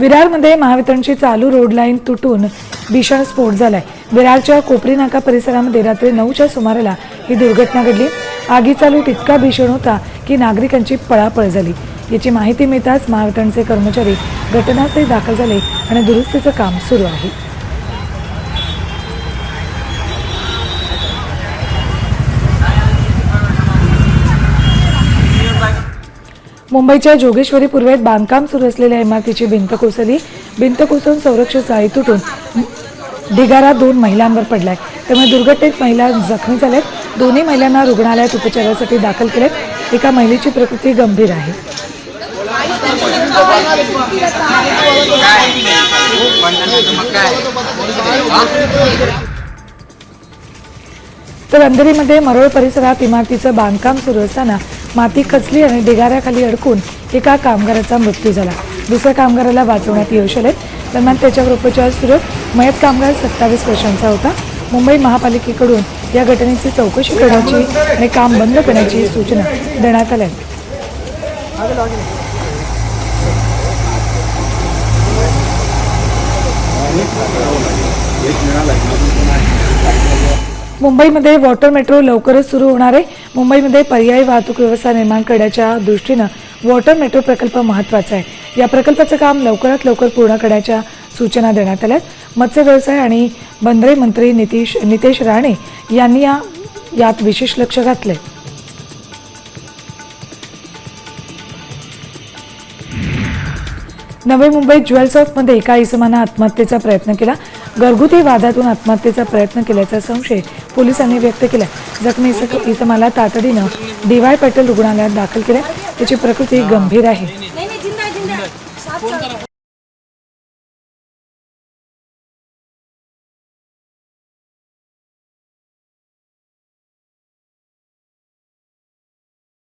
विरारमध्ये महावितरणची चालू road line तुटून भीषण स्फोट झालाय. विरारच्या कोपरी नाका परिसरामध्ये रात्री नऊच्या सुमाराला ही दुर्घटना घडली. आगीचा लूट इतका भीषण होता की नागरिकांची पळापळ झाली. याची माहिती मिळताच महावितरणचे कर्मचारी घटनास्थळी दाखल झाले आणि दुरुस्तीचं काम सुरू आहे. मुंबईच्या जोगेश्वरी पूर्वेत बांधकाम सुरू असलेल्या इमारतीची भिंत कोसळली. भिंत कोसळून संरक्षक जाळी तुटून ढिगारा दोन महिलांवर पडलाय. त्यामुळे दुर्घटनेत महिला जखमी झाल्यात. दोन्ही महिलांना रुग्णालयात उपचारासाठी दाखल केलेत. एका महिलेची प्रकृती गंभीर आहे. तर अंधेरीमध्ये मरोळ परिसरात इमारतीचं बांधकाम सुरू असताना माती खचली आणि ढिगाऱ्याखाली अडकून एका कामगाराचा मृत्यू झाला. दुसऱ्या कामगाराला वाचवण्यात यश आले. दरम्यान त्याच्यावर उपचार सुरू मयत कामगार सत्तावीस वर्षांचा होता. मुंबई महापालिकेकडून या घटनेची चौकशी करण्याची आणि काम बंद करण्याची सूचना देण्यात आल्या. आहेत. मुंबईमध्ये वॉटर मेट्रो लवकरच सुरू होणार आहे. मुंबईमध्ये पर्यायी वाहतूक व्यवस्था निर्माण करण्याच्या दृष्टीनं वॉटर मेट्रो प्रकल्प महत्त्वाचा आहे. या प्रकल्पाचं काम लवकरात लवकर पूर्ण करण्याच्या सूचना देण्यात आल्या आहेत. मत्स्य व्यवसाय आणि बंदरे मंत्री नितीश नितेश राणे यांनी या यात विशेष लक्ष घातलंय. नवी मुंबईत ज्वेल्स ऑफमध्ये एका इसमानं आत्महत्येचा प्रयत्न केला. घरगुती वादातून आत्महत्येचा प्रयत्न केल्याचा संशय पोलिसांनी व्यक्त केला. जखमी इसमाला तातडीनं डी वाय पटेल रुग्णालयात दाखल केलं. त्याची प्रकृती गंभीर आहे.